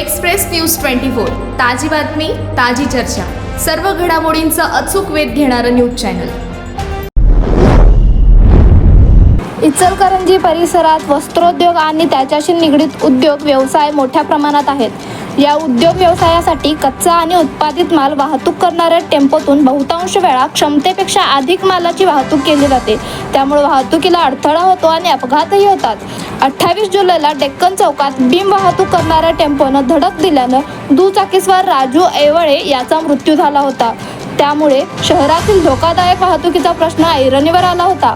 Express news twenty four. ताजी बातमी ताजी चर्चा. सर्व घडामोडींचा अचूक वेध घेणारं न्यूज चॅनल. इचलकरंजी परिसरात वस्त्रोद्योग आणि त्याच्याशी निगडीत उद्योग व्यवसाय मोठ्या प्रमाणात आहेत. या उद्योग व्यवसायासाठी कच्चा आणि उत्पादित माल वाहतूक करणाऱ्या टेम्पोतून बहुतांश वेळा क्षमतेपेक्षा अधिक मालाची वाहतूक केली जाते. त्यामुळे वाहतुकीला अडथळा होतो आणि अपघातही होतात. अठ्ठावीस जुलैला डेक्कन चौकात बीम वाहतूक करणाऱ्या टेम्पोनं धडक दिल्यानं दुचाकीस्वार राजू ऐवळे याचा मृत्यू झाला होता. त्यामुळे शहरातील धोकादायक वाहतुकीचा प्रश्न ऐरणीवर आला होता.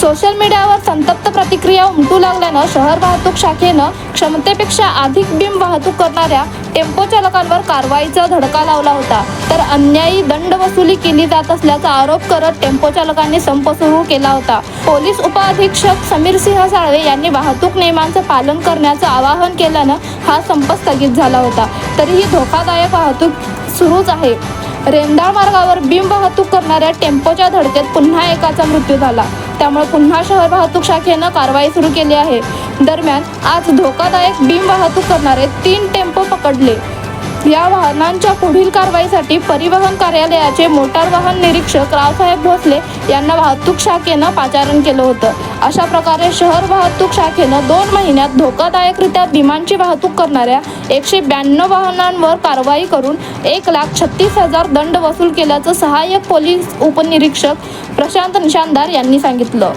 सोशल मीडियावर संतप्त प्रक्रिया उमटू लागल्यानं शहर वाहतूक शाखेनं क्षमतेपेक्षा अधिक बिम वाहतूक करणाऱ्या टेम्पो चालकांवर कारवाईचा धडका लावला होता. तर अन्यायी दंड वसुली केली जात असल्याचा आरोप करत टेम्पो चालकांनी संप सुरू केला होता. पोलीस उपअधीक्षक समीर सिंह साळवे यांनी वाहतूक नियमांचं पालन करण्याचं आवाहन केल्यानं हा संप स्थगित झाला होता. तरीही धोकादायक वाहतूक सुरूच आहे. रेंदाळ मार्गावर बिम वाहतूक करणाऱ्या टेम्पोच्या धडकेत पुन्हा एकाचा मृत्यू झाला. त्यामुळे पुन्हा शहर वाहतूक शाखेनं कारवाई सुरू केली आहे. दरम्यान आज धोकादायक बीम वाहतूक करणारे तीन टेम्पो पकडले. या वाहनांच्या पुढील कारवाईसाठी परिवहन कार्यालयाचे मोटार वाहन निरीक्षक रावसाहेब भोसले यांना वाहतूक शाखेनं पाचारण केलं होतं. अशा प्रकारे शहर वाहतूक शाखेनं दोन महिन्यात धोकादायकरित्या विमानची वाहतूक करणाऱ्या एकशे ब्याण्णव वाहनांवर कारवाई करून एक लाख छत्तीस हजार दंड वसूल केल्याचं सहाय्यक पोलीस उपनिरीक्षक प्रशांत निशानदार यांनी सांगितलं.